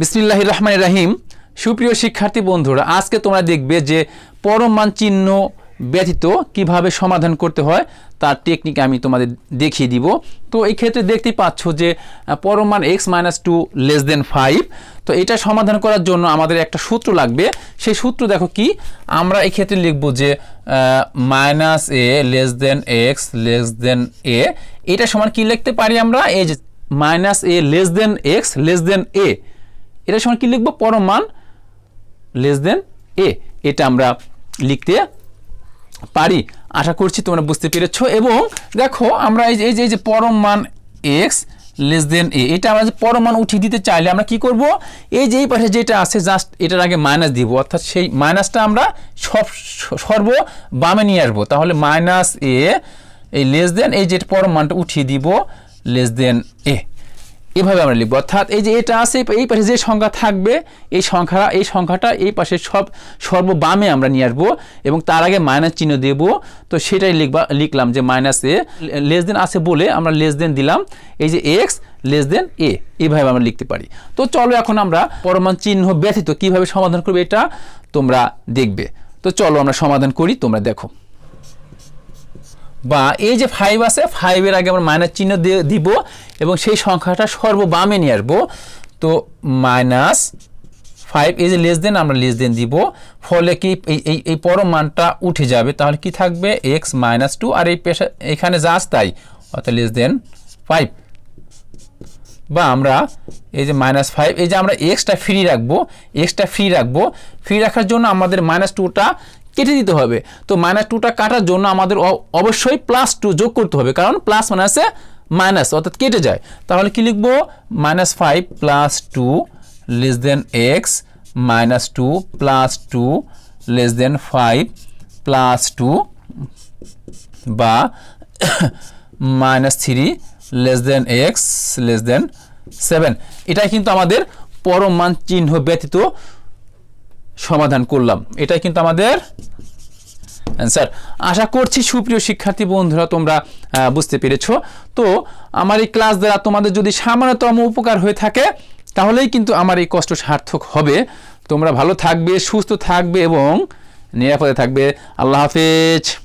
বিসমিল্লাহ রহমান রাহিম। সুপ্রিয় শিক্ষার্থী বন্ধুরা, আজকে তোমরা দেখবে যে পরমান চিহ্ন ব্যতীত কীভাবে সমাধান করতে হয়, তার টেকনিক আমি তোমাদের দেখিয়ে দিব। তো এই ক্ষেত্রে দেখতেই পাচ্ছ যে পরমান x minus two less than five তো এটা সমাধান করার জন্য আমাদের একটা সূত্র লাগবে। সেই সূত্র দেখো কি, আমরা এই ক্ষেত্রে লিখব যে minus a less than x less than a এটা সমান কি লিখতে পারি আমরা? এই যে minus a less than x less than a এটা সময় কি লিখব? পরম মান লেস দেন এ এটা আমরা লিখতে পারি। আশা করছি তোমরা বুঝতে পেরেছ। এবং দেখো, আমরা এই যে এই যে এই যে পরম মান এক্স লেস দেন এ এটা আমরা যে পরম মান উঠিয়ে দিতে চাইলে আমরা কি করব? এই যে এই পাশে যেটা আছে জাস্ট এটার আগে মাইনাস দিব। অর্থাৎ সেই মাইনাসটা আমরা সব সর্ব বামে নিয়ে আসব। তাহলে মাইনাস এ এই লেস দেন এই যে পরম মানটা উঠিয়ে দিব লেস দেন এ এভাবে আমরা লিখব। অর্থাৎ এই যে এটা আছে, এই পাশে যে সংখ্যা থাকবে, এই সংখ্যা, এই সংখ্যাটা এই পাশে সব সর্ববামে আমরা নিয়ে আসব এবং তার আগে মাইনাস চিহ্ন দেব। তো সেটাই লিখবা, লিখলাম যে মাইনাস এ লেস দেন আছে বলে আমরা লেস দেন দিলাম। এই যে এক্স লেস দেন এ এইভাবে আমরা লিখতে পারি। তো চলো এখন আমরা পরমাণ চিহ্ন ব্যথিত কীভাবে সমাধান করবে এটা তোমরা দেখবে। তো চলো আমরা সমাধান করি, তোমরা দেখো। বা এই যে ফাইভ আছে ফাইভের আগে আমরা মাইনাস চিহ্ন দিব এবং সেই সংখ্যাটা সর্ববামে নিয়ে আসব। তো মাইনাস ফাইভ এই যে লেস দেন আমরা লেস দেন দিব। ফলে কি এই এই পরম মানটা উঠে যাবে। তাহলে কি থাকবে? এক্স মাইনাস টু আর এই পেশা, এখানে যা তাই, অর্থাৎ লেস দেন ফাইভ বা আমরা এই যে মাইনাস ফাইভ এই যে আমরা এক্সটা ফ্রি রাখব এক্সটা ফ্রি রাখব। ফ্রি রাখার জন্য আমাদের মাইনাস টুটা কেটে দিতে হবে। তো মাইনাস টুটা কাটার জন্য আমাদের অবশ্যই প্লাস টু যোগ করতে হবে। কারণ প্লাস আছে মাইনাস অর্থাৎ কেটে যায়। তাহলে কি লিখব? Minus five plus two less than x minus two plus two less than five plus two বা minus three less than x less than seven এটাই কিন্তু আমাদের পরম মান চিহ্ন ব্যতীত সমাধান করলাম। এটাই কিন্তু আমাদের অ্যান্সার আশা করছি সুপ্রিয় শিক্ষার্থী বন্ধুরা, তোমরা বুঝতে পেরেছ। তো আমার এই ক্লাস দ্বারা তোমাদের যদি সামান্যতম উপকার হয়ে থাকে, তাহলেই কিন্তু আমার এই কষ্ট সার্থক হবে। তোমরা ভালো থাকবে, সুস্থ থাকবে এবং নিরাপদে থাকবে। আল্লাহ হাফেজ।